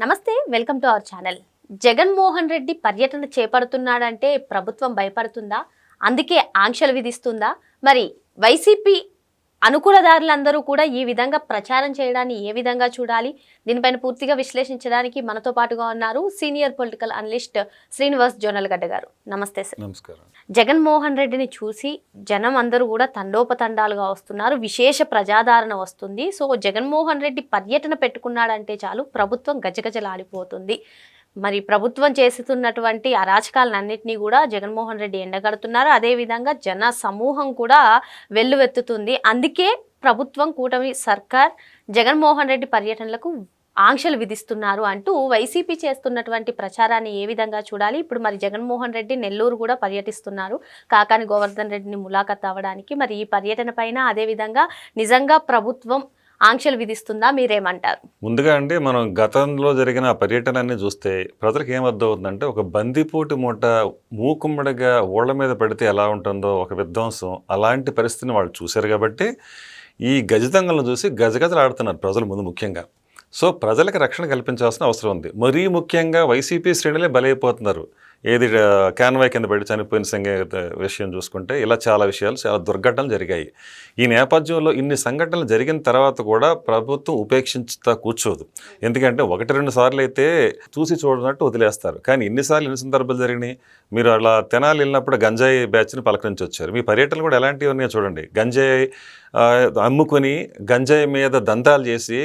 నమస్తే welcome to our channel. Jaganmohan Reddy పర్యటన చేపడుతున్నాడంటే ప్రభుత్వం భయపడుతుందా? అందుకే ఆంక్షలు విధిస్తుందా? మరి వైసీపీ అనుకూలదారులందరూ కూడా ఈ విధంగా ప్రచారం చేయడాన్ని ఏ విధంగా చూడాలి? దీనిపైన పూర్తిగా విశ్లేషించడానికి మనతో పాటుగా ఉన్నారు senior political analyst Srinivas Jonalagadda గారు. నమస్తే సార్. నమస్కారం. జగన్మోహన్ రెడ్డిని చూసి జనం అందరూ కూడా తండోపతండాలుగా వస్తున్నారు. విశేష ప్రజాదరణ వస్తుంది. సో జగన్మోహన్ రెడ్డి పర్యటన పెట్టుకున్నాడంటే చాలు ప్రభుత్వం గజగజలాడిపోతుంది. మరి ప్రభుత్వం చేస్తున్నటువంటి అరాచకాలన్నింటినీ కూడా జగన్మోహన్ రెడ్డి ఎండగడుతున్నారు. అదేవిధంగా జన సమూహం కూడా వెల్లువెత్తుతుంది. అందుకే ప్రభుత్వం కూటమి సర్కార్ జగన్మోహన్ రెడ్డి పర్యటనలకు ఆంక్షలు విధిస్తున్నారు అంటూ వైసీపీ చేస్తున్నటువంటి ప్రచారాన్ని ఏ విధంగా చూడాలి? ఇప్పుడు మరి జగన్మోహన్ రెడ్డి నెల్లూరు కూడా పర్యటిస్తున్నారు. కాకాని గోవర్ధన్ రెడ్డిని ములాఖత్ అవ్వడానికి. మరి ఈ పర్యటన పైన అదేవిధంగా నిజంగా ప్రభుత్వం ఆంక్షలు విధిస్తుందా? మీరేమంటారు? ముందుగా అండి మనం గతంలో జరిగిన పర్యటనాన్ని పర్యటనని చూస్తే ప్రజలకు ఏమర్థమవుతుందంటే ఒక బందిపోటు మూట మూకుమ్మడిగా ఓళ్ళ మీద పడితే ఎలా ఉంటుందో ఒక విధ్వంసం అలాంటి పరిస్థితిని వాళ్ళు చూశారు కాబట్టి ఈ గజదంగలను చూసి గజగజలు ఆడుతున్నారు ప్రజలు ముందు ముఖ్యంగా. సో ప్రజలకు రక్షణ కల్పించాల్సిన అవసరం ఉంది. మరీ ముఖ్యంగా వైసీపీ శ్రేణులే బలైపోతున్నారు. ఏది ఆ, కింద పడి చనిపోయిన సంగీత విషయం చూసుకుంటే ఇలా చాలా విషయాలు చాలా దుర్ఘటనలు జరిగాయి. ఈ నేపథ్యంలో ఇన్ని సంఘటనలు జరిగిన తర్వాత కూడా ప్రభుత్వం ఉపేక్షించుతా కూర్చోదు. ఎందుకంటే ఒకటి రెండు సార్లు అయితే చూసి చూడనట్టు వదిలేస్తారు. కానీ ఎన్నిసార్లు ఎన్ని సందర్భాలు జరిగినాయి? మీరు అలా తెనాలి వెళ్ళినప్పుడు గంజాయి బ్యాచ్ని పలకరించి వచ్చారు. మీ పర్యటనలు కూడా ఎలాంటివి ఉన్నాయో చూడండి. గంజాయి అమ్ముకొని గంజాయి మీద దంతాలు చేసి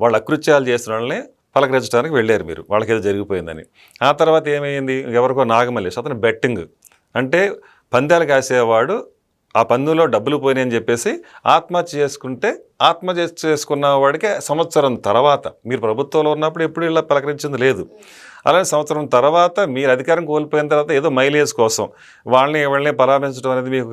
వాళ్ళు అకృత్యాలు చేసిన వాళ్ళని పలకరించడానికి వెళ్ళారు మీరు. వాళ్ళకి ఏదో జరిగిపోయిందని. ఆ తర్వాత ఏమైంది? ఎవరికో నాగమల్లి అతను బెట్టింగ్. అంటే పందాలు కాసేవాడు ఆ పందులో డబ్బులు పోయినాయని చెప్పేసి ఆత్మహత్య చేసుకుంటే ఆత్మహత్య చేసుకున్న వాడికి సంవత్సరం తర్వాత మీరు ప్రభుత్వంలో ఉన్నప్పుడు ఎప్పుడు ఇలా పలకరించింది లేదు. అలాగే సంవత్సరం తర్వాత మీరు అధికారం కోల్పోయిన తర్వాత ఏదో మైలేజ్ కోసం వాళ్ళని వాళ్ళని పరామర్శించడం అనేది మీకు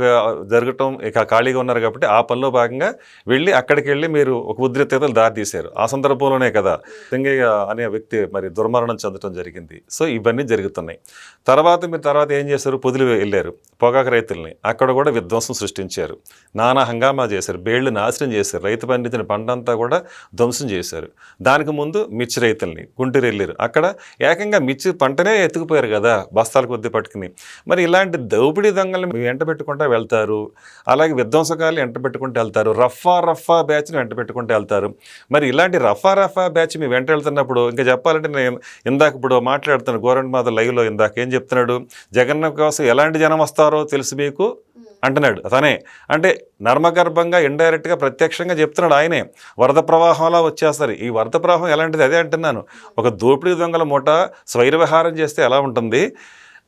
జరగటం ఇక ఖాళీగా ఉన్నారు కాబట్టి ఆ పనిలో భాగంగా వెళ్ళి అక్కడికి వెళ్ళి మీరు ఒక ఉద్రిక్తతలు దారి తీశారు ఆ సందర్భంలోనే కదా సింగయ్య అనే వ్యక్తి మరి దుర్మరణం చెందడం జరిగింది. సో ఇవన్నీ జరుగుతున్నాయి. తర్వాత మీరు తర్వాత ఏం చేశారు? పొదిలి వెళ్ళారు. పొగాకు రైతుల్ని. అక్కడ కూడా విధ్వంసం సృష్టించారు. నానా హంగామా చేశారు. బేళ్ళు నాశనం చేశారు. రైతు పండించిన పంట అంతా కూడా ధ్వంసం చేశారు. దానికి ముందు మిర్చి రైతుల్ని గుంటూరు వెళ్ళారు. అక్కడ ఏకంగా మిర్చి పంటనే ఎత్తుకుపోయారు కదా బస్తాల కొద్ది పట్టుకుని. మరి ఇలాంటి దోపిడీ దొంగల్ని వెంట పెట్టుకుంటా వెళ్తారు. అలాగే విధ్వంసకాలు వెంట పెట్టుకుంటూ వెళ్తారు. రఫా రఫా బ్యాచ్ని వెంట పెట్టుకుంటూ వెళ్తారు. మరి ఇలాంటి రఫా రఫా బ్యాచ్ మీ వెంట వెళ్తున్నప్పుడు ఇంకా చెప్పాలంటే నేను ఇందాక ఇప్పుడు మాట్లాడుతున్నాను గోరంట్ మాధవ్ లైవ్లో ఇందాక ఏం చెప్తున్నాడు? జగన్ కోసం ఎలాంటి జనం వస్తారో తెలుసు మీకు? అంటున్నాడు. తనే అంటే నర్మగర్భంగా ఇండైరెక్ట్గా ప్రత్యక్షంగా చెప్తున్నాడు ఆయనే. వరద ప్రవాహంలా వచ్చేస్తారు ఈ వరద ప్రవాహం ఎలాంటిది? అదే అంటున్నాను. ఒక దోపిడీ దొంగల మూట స్వైర్విహారం చేస్తే ఎలా ఉంటుంది?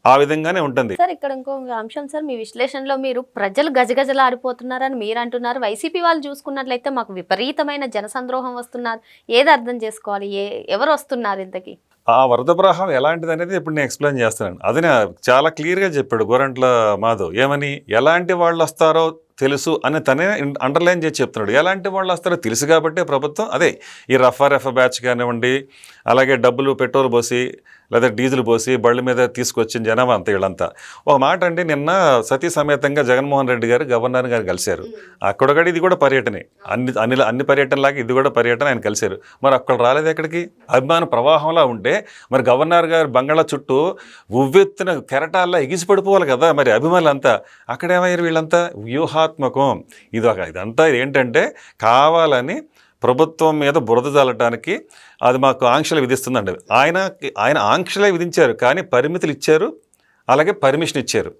ఆ విధంగానే ఉంటుంది. సార్ ఇక్కడ ఇంకో అంశం సార్ మీ విశ్లేషణలో మీరు ప్రజలు గజగజలాడిపోతున్నారని మీరు అంటున్నారు. వైసీపీ వాళ్ళు చూసుకున్నట్లయితే మాకు విపరీతమైన జనసంద్రోహం వస్తున్నారు. ఏది అర్థం చేసుకోవాలి? ఏ ఎవరు వస్తున్నారు ఇంతకీ? ఆ వరద ప్రవాహం ఎలాంటిది అనేది ఇప్పుడు నేను ఎక్స్ప్లెయిన్ చేస్తాను అది చాలా క్లియర్గా చెప్పాడు గోరంట్ల మాధవ్. ఏమని? ఎలాంటి వాళ్ళు వస్తారో తెలుసు అని తనే అండర్లైన్ చేసి చెప్తున్నాడు. ఎలాంటి వాళ్ళు వస్తారో తెలుసు కాబట్టి ప్రభుత్వం అదే ఈ రఫా రఫా బ్యాచ్ కానివ్వండి అలాగే డబ్బులు పెట్రోల్ పోసి లేదా డీజిల్ పోసి బళ్ళ మీద తీసుకొచ్చిన జనం అంత వీళ్ళంతా. ఒక మాట అండి నిన్న సతీ సమేతంగా జగన్మోహన్ రెడ్డి గారు గవర్నర్ గారు కలిశారు. అక్కడ కూడా ఇది కూడా పర్యటనే. అన్ని అన్ని అన్ని పర్యటనలాగా ఇది కూడా పర్యటన ఆయన కలిశారు. మరి అక్కడ రాలేదు ఎక్కడికి? అభిమాన ప్రవాహంలో ఉంటే మరి గవర్నర్ గారు బంగాళా చుట్టూ ఉవ్వెత్తున కెరటాల్లో ఎగిసిపడిపోవాలి కదా మరి అభిమానులంతా. అక్కడ ఏమయ్యారు వీళ్ళంతా? వ్యూహాత్మకం ఇది ఒక ఇదంతా ఏంటంటే కావాలని ప్రభుత్వం మీద బురద చల్లటానికి అది మాకు ఆంక్షలు విధిస్తుందండి. ఆయన ఆయన ఆంక్షలే విధించారు కానీ పరిమితులు ఇచ్చారు అలాగే పర్మిషన్ ఇచ్చారు.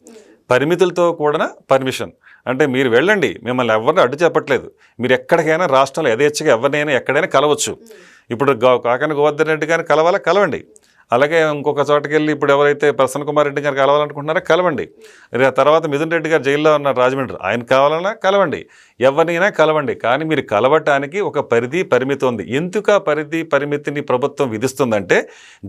పరిమితులతో కూడా పర్మిషన్ అంటే మీరు వెళ్ళండి మిమ్మల్ని ఎవరిని అడ్డు చెప్పట్లేదు. మీరు ఎక్కడికైనా రాష్ట్రంలో యథేచ్ఛగా ఎవరినైనా ఎక్కడైనా కలవచ్చు. ఇప్పుడు కాకన గోవర్ధన్ రెడ్డి గారిని కలవాలా? కలవండి. అలాగే ఇంకొక చోటకి వెళ్ళి ఇప్పుడు ఎవరైతే ప్రసన్న కుమార్ రెడ్డి గారు కలవాలనుకుంటున్నారో కలవండి. రే- తర్వాత మిథున్ రెడ్డి గారు జైల్లో ఉన్నారు రాజమండ్రి ఆయన కావాలన్నా కలవండి. ఎవరినైనా కలవండి. కానీ మీరు కలవటానికి ఒక పరిధి పరిమితి ఉంది ఎందుకు ఆ పరిధి పరిమితిని ప్రభుత్వం విధిస్తుందంటే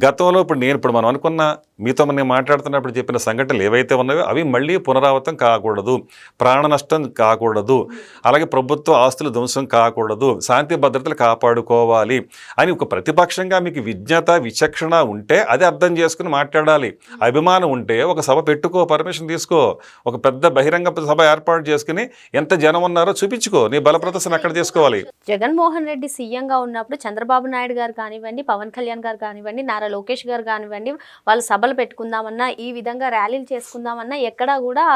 గతంలో ఇప్పుడు నేను ఇప్పుడు మనం అనుకున్న మీతో నేను మాట్లాడుతున్నప్పుడు చెప్పిన సంఘటనలు ఏవైతే ఉన్నాయో అవి మళ్ళీ పునరావృతం కాకూడదు. ప్రాణ నష్టం కాకూడదు. అలాగే ప్రభుత్వ ఆస్తులు ధ్వంసం కాకూడదు. శాంతి భద్రతలు కాపాడుకోవాలి అని ఒక ప్రతిపక్షంగా మీకు విజ్ఞత విచక్షణ ఉంటే అది అర్థం చేసుకుని మాట్లాడాలి. అభిమానం ఉంటే ఒక సభ పెట్టుకో పర్మిషన్ తీసుకో. ఒక పెద్ద బహిరంగ సభ ఏర్పాటు చేసుకుని ఎంత జనం ఉన్నారో చూపించుకో నీ బల ప్రదర్శన అక్కడ చేసుకోవాలి జగన్మోహన్ రెడ్డి సీఎంగా ఉన్నప్పుడు చంద్రబాబు నాయుడు గారు కానివ్వండి పవన్ కళ్యాణ్ గారు కానివ్వండి నారా లోకేష్ గారు కానివ్వండి వాళ్ళు సభలు పెట్టుకుందామన్నా ఈ విధంగా ర్యాలీలు చేసుకుందామన్నా ఎక్కడా కూడా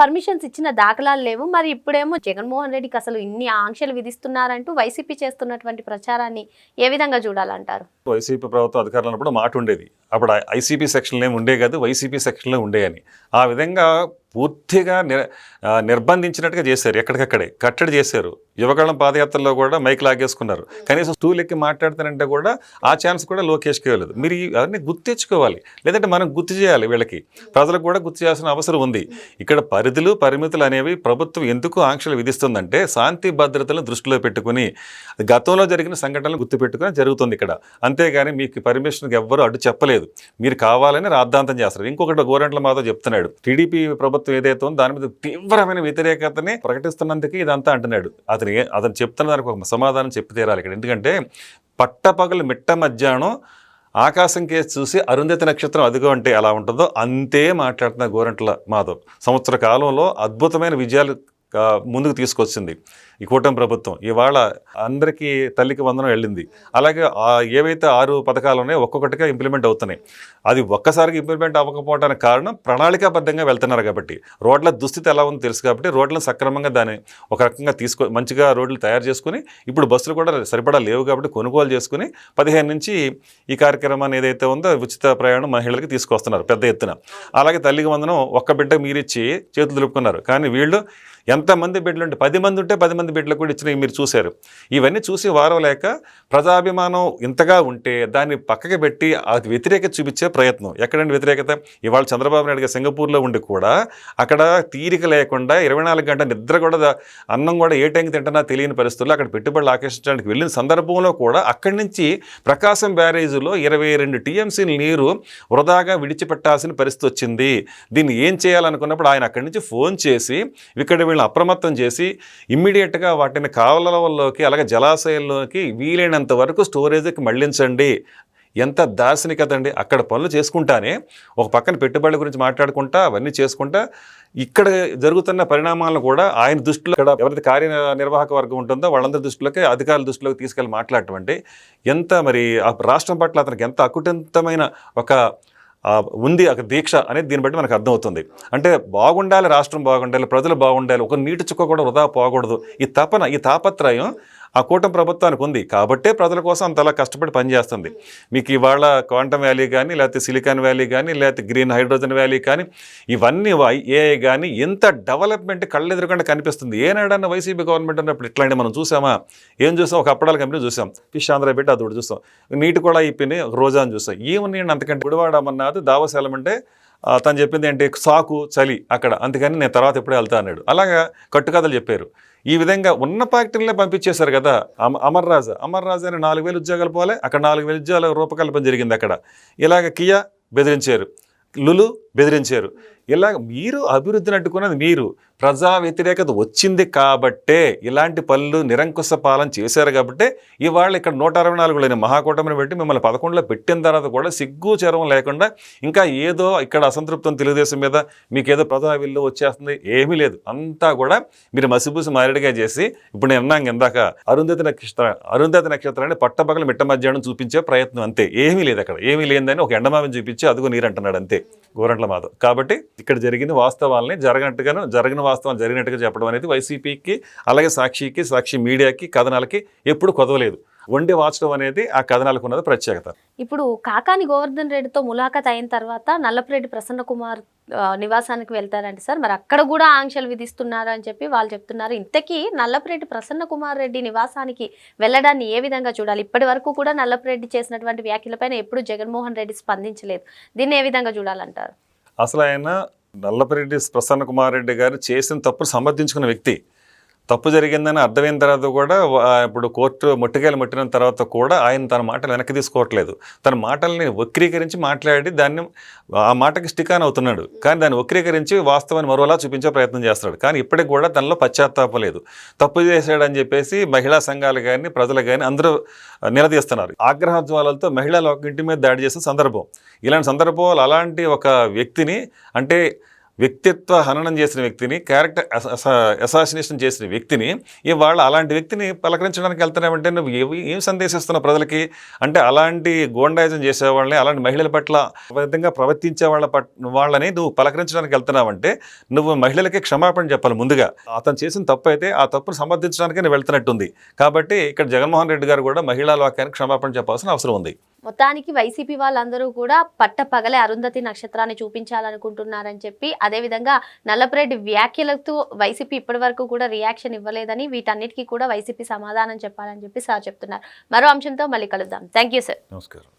పర్మిషన్స్ ఇచ్చిన దాఖలాలు లేవు మరి ఇప్పుడేమో జగన్మోహన్ రెడ్డికి అసలు ఇన్ని ఆంక్షలు విధిస్తున్నారంటూ వైసీపీ చేస్తున్నటువంటి ప్రచారాన్ని ఏ విధంగా చూడాలంటారు వైసీపీ ప్రభుత్వం అధికారంలో ఉన్నప్పుడు మాట ఉండేది అప్పుడు ఐసీపీ సెక్షన్లు ఏమి ఉండే కాదు వైసీపీ సెక్షన్లే ఉండేయని ఆ విధంగా పూర్తిగా నిర్ నిర్బంధించినట్టుగా చేశారు ఎక్కడికక్కడే. కట్టడి చేశారు. యువకాలం పాదయాత్రలో కూడా మైక్ లాగేసుకున్నారు. కనీసం స్టూల్ ఎక్కి మాట్లాడుతానంటే కూడా ఆ ఛాన్స్ కూడా లోకేష్కి ఇవ్వలేదు. మీరు అవన్నీ గుర్తు తెచ్చుకోవాలి. లేదంటే మనం గుర్తు చేయాలి వీళ్ళకి. ప్రజలకు కూడా గుర్తు చేయాల్సిన అవసరం ఉంది. ఇక్కడ పరిధులు పరిమితులు అనేవి ప్రభుత్వం ఎందుకు ఆంక్షలు విధిస్తుందంటే శాంతి భద్రతలను దృష్టిలో పెట్టుకుని గతంలో జరిగిన సంఘటనలు గుర్తుపెట్టుకుని జరుగుతుంది ఇక్కడ. అంతేగాని మీకు పర్మిషన్కి ఎవ్వరూ అడ్డు చెప్పలేదు. మీరు కావాలని రాద్ధాంతం చేస్తారు. ఇంకొకటి గోరంట్ల మాధవ్ చెప్తున్నాడు. టీడీపీ ప్రభుత్వం ఏదైతే ఉందో దాని మీద తీవ్రమైన వ్యతిరేకతని ప్రకటిస్తున్నందుకు ఇదంతా అంటున్నాడు. అతను ఏ- అతను చెప్తున్న దానికి ఒక సమాధానం చెప్పి తీరాలి ఇక్కడ. ఎందుకంటే పట్టపగలు మిట్ట మధ్యాహ్నం ఆకాశం కేసు చూసి అరుంధతి నక్షత్రం అదిగో అంటే ఎలా ఉంటుందో అంతే మాట్లాడుతున్న గోరంట్ల మాధవ్. సంవత్సర కాలంలో అద్భుతమైన విజయాలు ముందుకు తీసుకొచ్చింది. ఈ కూటమి ప్రభుత్వం. ఇవాళ అందరికీ తల్లికి వందనం వెళ్ళింది. అలాగే ఏవైతే ఆరు పథకాలు ఉన్నాయో ఒక్కొక్కటిగా ఇంప్లిమెంట్ అవుతున్నాయి. అది ఒక్కసారికి ఇంప్లిమెంట్ అవ్వకపోవడానికి కారణం ప్రణాళికాబద్ధంగా వెళ్తున్నారు కాబట్టి. రోడ్ల దుస్థితి ఎలా ఉందో తెలుసు కాబట్టి రోడ్లను సక్రమంగా దాన్ని ఒక రకంగా తీసుకో మంచిగా రోడ్లు తయారు చేసుకుని ఇప్పుడు బస్సులు కూడా సరిపడా లేవు కాబట్టి కొనుగోలు చేసుకుని పదిహేను నుంచి ఈ కార్యక్రమాన్ని ఏదైతే ఉందో ఉచిత ప్రయాణం మహిళలకు తీసుకొస్తున్నారు పెద్ద ఎత్తున. అలాగే తల్లికి వందనం ఒక్క బిడ్డ మీరిచ్చి చేతులు దులుపుకున్నారు. కానీ వీళ్ళు ఎంతమంది బిడ్డలు ఉంటే పది మంది ఉంటే పది మంది బిడ్డలకు కూడా ఇచ్చినవి మీరు చూశారు. ఇవన్నీ చూసి వారవలేక ప్రజాభిమానం ఇంతగా ఉంటే దాన్ని పక్కకి పెట్టి అది వ్యతిరేకత చూపించే ప్రయత్నం. ఎక్కడండి వ్యతిరేకత? ఇవాళ చంద్రబాబు నాయుడు గారు సింగపూర్లో ఉండి కూడా అక్కడ తీరిక లేకుండా ఇరవై నాలుగు గంటల నిద్ర కూడా అన్నం కూడా ఏ టైంకి తింటున్నా తెలియని పరిస్థితుల్లో అక్కడ పెట్టుబడులు ఆకర్షించడానికి వెళ్ళిన సందర్భంలో కూడా అక్కడి నుంచి ప్రకాశం బ్యారేజీలో ఇరవై రెండు టీఎంసీ నీరు వృధాగా విడిచిపెట్టాల్సిన పరిస్థితి వచ్చింది. దీన్ని ఏం చేయాలనుకున్నప్పుడు ఆయన అక్కడి నుంచి ఫోన్ చేసి ఇక్కడ వీళ్ళని అప్రమత్తం చేసి ఇమ్మీడియట్ ఇమ్మీడియట్గా వాటిని కావలలోకి అలాగే జలాశయంలోకి వీలైనంత వరకు స్టోరేజ్కి మళ్ళించండి. ఎంత దార్శనికత అండి అక్కడ పనులు చేసుకుంటానే ఒక పక్కన పెట్టుబడుల గురించి మాట్లాడుకుంటా అవన్నీ చేసుకుంటా ఇక్కడ జరుగుతున్న పరిణామాలను కూడా ఆయన దృష్టిలో ఇక్కడ ఎవరైతే కార్యనిర్వాహక వర్గం ఉంటుందో వాళ్ళందరి దృష్టిలోకి అధికారుల దృష్టిలోకి తీసుకెళ్ళి మాట్లాడటం అంటే ఎంత మరి ఆ రాష్ట్రం పట్ల అతనికి ఎంత అకుటంతమైన ఒక ఉంది ఒక దీక్ష అనేది దీన్ని బట్టి మనకు అర్థమవుతుంది. అంటే బాగుండాలి రాష్ట్రం బాగుండాలి ప్రజలు బాగుండాలి ఒక నీటి చుక్క కూడా వృధా పోకూడదు. ఈ తపన ఈ తాపత్రయం ఆ కూటమి ప్రభుత్వానికి ఉంది. కాబట్టే ప్రజల కోసం అంతలా కష్టపడి పనిచేస్తుంది. మీకు ఇవాళ క్వాంటమ్ వ్యాలీ కానీ లేకపోతే సిలికాన్ వ్యాలీ కానీ లేకపోతే గ్రీన్ హైడ్రోజన్ వ్యాలీ కానీ ఇవన్నీ ఏఐ కానీ ఎంత డెవలప్మెంట్ కళ్ళెదురుకుండా కనిపిస్తుంది. ఏనాడన్నా వైసీపీ గవర్నమెంట్ ఉన్నప్పుడు ఇట్లాంటి మనం చూసామా? ఏం చూసాం? ఒక అప్పడాల కంపెనీ చూసాం. ఫిష్ ఆంధ్ర పెట్టి అది ఒకటి చూసాం. నీటి కూడా అయిపోయినాయి ఒక రోజా అని చూసాం. ఏమన్నాయండి అంతకంటే గుడివాడమన్నది దావశాలం అంటే తను చెప్పింది ఏంటి? సాకు చలి అక్కడ. అందుకని నేను తర్వాత ఎప్పుడే వెళ్తా అన్నాడు. అలాగా కట్టుకథలు చెప్పారు. ఈ విధంగా ఉన్న ఫ్యాక్టరీలే పంపించేశారు కదా. అమ అమర్ రాజా. అమర్ రాజా అని నాలుగు వేలు ఉద్యోగాలు పోలే అక్కడ నాలుగు వేల ఉద్యోగాల రూపకల్పన జరిగింది అక్కడ. ఇలాగ కియా బెదిరించారు. లులు బెదిరించారు. ఇలాగ మీరు అభివృద్ధిని అడ్డుకున్నది మీరు. ప్రజా వ్యతిరేకత వచ్చింది కాబట్టే ఇలాంటి పనులు నిరంకుశ పాలన చేశారు కాబట్టే ఇవాళ ఇక్కడ నూట అరవై నాలుగులోని మహాకూటమిని పెట్టి మిమ్మల్ని పదకొండులో పెట్టిన తర్వాత కూడా సిగ్గు చరం లేకుండా ఇంకా ఏదో ఇక్కడ అసంతృప్తం తెలుగుదేశం మీద మీకు ఏదో ప్రజా విల్లు వచ్చేస్తుంది ఏమీ లేదు. అంతా కూడా మీరు మసిబూసి మారేడుగా చేసి ఇప్పుడు నేను అన్నాం ఇందాక అరుంధతి నక్షత్రం అరుంధతి నక్షత్రాన్ని పట్టపగల మిట్ట మధ్యాహ్నం చూపించే ప్రయత్నం అంతే. ఏమీ లేదు అక్కడ. ఏమీ లేదని ఒక ఎండమావిని చూపించి అదుగు నీరు అంటున్నాడు అంతే. గోరంట్ల ప్రమాదం. కాబట్టి ఇక్కడ జరిగిన వాస్తవాలని జరగనట్టుగాను జరిగిన వాస్తవాలు జరిగినట్టుగా చెప్పడం అనేది వైసీపీకి అలాగే సాక్షికి సాక్షి మీడియాకి కథనాలకి ఎప్పుడు కొదవలేదు. వండి వాచడం అనేది ఆ కథనాలకు ఉన్నది ప్రత్యేకత. ఇప్పుడు కాకాని గోవర్ధన్ రెడ్డితో ములాఖాత్ అయిన తర్వాత నల్లపురెడ్డి ప్రసన్న కుమార్ నివాసానికి వెళ్తారంటే సార్. మరి అక్కడ కూడా ఆంక్షలు విధిస్తున్నారు అని చెప్పి వాళ్ళు చెప్తున్నారు. ఇంతకీ నల్లపురెడ్డి ప్రసన్న కుమార్ రెడ్డి నివాసానికి వెళ్ళడాన్ని ఏ విధంగా చూడాలి? ఇప్పటి వరకు కూడా నల్లపురెడ్డి చేసినటువంటి వ్యాఖ్యలపైన ఎప్పుడు జగన్మోహన్ రెడ్డి స్పందించలేదు. దీన్ని ఏ విధంగా చూడాలంటారు? అసలు ఆయన నల్లపరెడ్డి ప్రసన్న కుమార్ రెడ్డి గారు చేసిన తప్పులు సమర్థించుకున్న వ్యక్తి. తప్పు జరిగిందని అర్థమైన తర్వాత కూడా ఇప్పుడు కోర్టు ముట్టికాయలు ముట్టిన తర్వాత కూడా ఆయన తన మాటలు వెనక్కి తీసుకోవట్లేదు. తన మాటల్ని వక్రీకరించి మాట్లాడి దాన్ని ఆ మాటకి స్టికాన్ అవుతున్నాడు. కానీ దాన్ని వక్రీకరించి వాస్తవాన్ని మరోలా చూపించే ప్రయత్నం చేస్తున్నాడు. కానీ ఇప్పటికి కూడా తనలో పశ్చాత్తాపం లేదు. తప్పు చేశాడని చెప్పేసి మహిళా సంఘాలు కానీ ప్రజలు కానీ అందరూ నిలదీస్తున్నారు. ఆగ్రహజ్వాలతో మహిళలు ఒక ఇంటి మీద దాడి చేసిన సందర్భం. ఇలాంటి సందర్భాలు అలాంటి ఒక వ్యక్తిని అంటే వ్యక్తిత్వ హననం చేసిన వ్యక్తిని క్యారెక్టర్ అసాసినేషన్ చేసిన వ్యక్తిని ఇవాళ అలాంటి వ్యక్తిని పలకరించడానికి వెళ్తున్నామంటే నువ్వు ఏం సందేశిస్తున్నావు ప్రజలకి? అంటే అలాంటి గోండాయిజం చేసే వాళ్ళని అలాంటి మహిళల పట్ల విధంగా ప్రవర్తించే వాళ్ళ పట్ వాళ్ళని నువ్వు పలకరించడానికి వెళ్తున్నావంటే నువ్వు మహిళలకి క్షమాపణ చెప్పాలి ముందుగా. అతను చేసిన తప్పు అయితే ఆ తప్పును సమర్థించడానికి నువ్వు వెళ్తున్నట్టుంది. కాబట్టి ఇక్కడ జగన్మోహన్ రెడ్డి గారు కూడా మహిళా లోకానికి క్షమాపణ చెప్పాల్సిన అవసరం ఉంది. మొత్తానికి వైసీపీ వాళ్ళందరూ కూడా పట్ట పగలే అరుంధతి నక్షత్రాన్ని చూపించాలనుకుంటున్నారని చెప్పి అదేవిధంగా నల్లపరెడ్డి వ్యాఖ్యలతో వైసీపీ ఇప్పటి వరకు కూడా రియాక్షన్ ఇవ్వలేదని వీటన్నిటికీ కూడా వైసీపీ సమాధానం చెప్పాలని చెప్పి సార్ చెప్తున్నారు. మరో అంశంతో మళ్ళీ కలుద్దాం. థ్యాంక్ యూ సార్ నమస్కారం.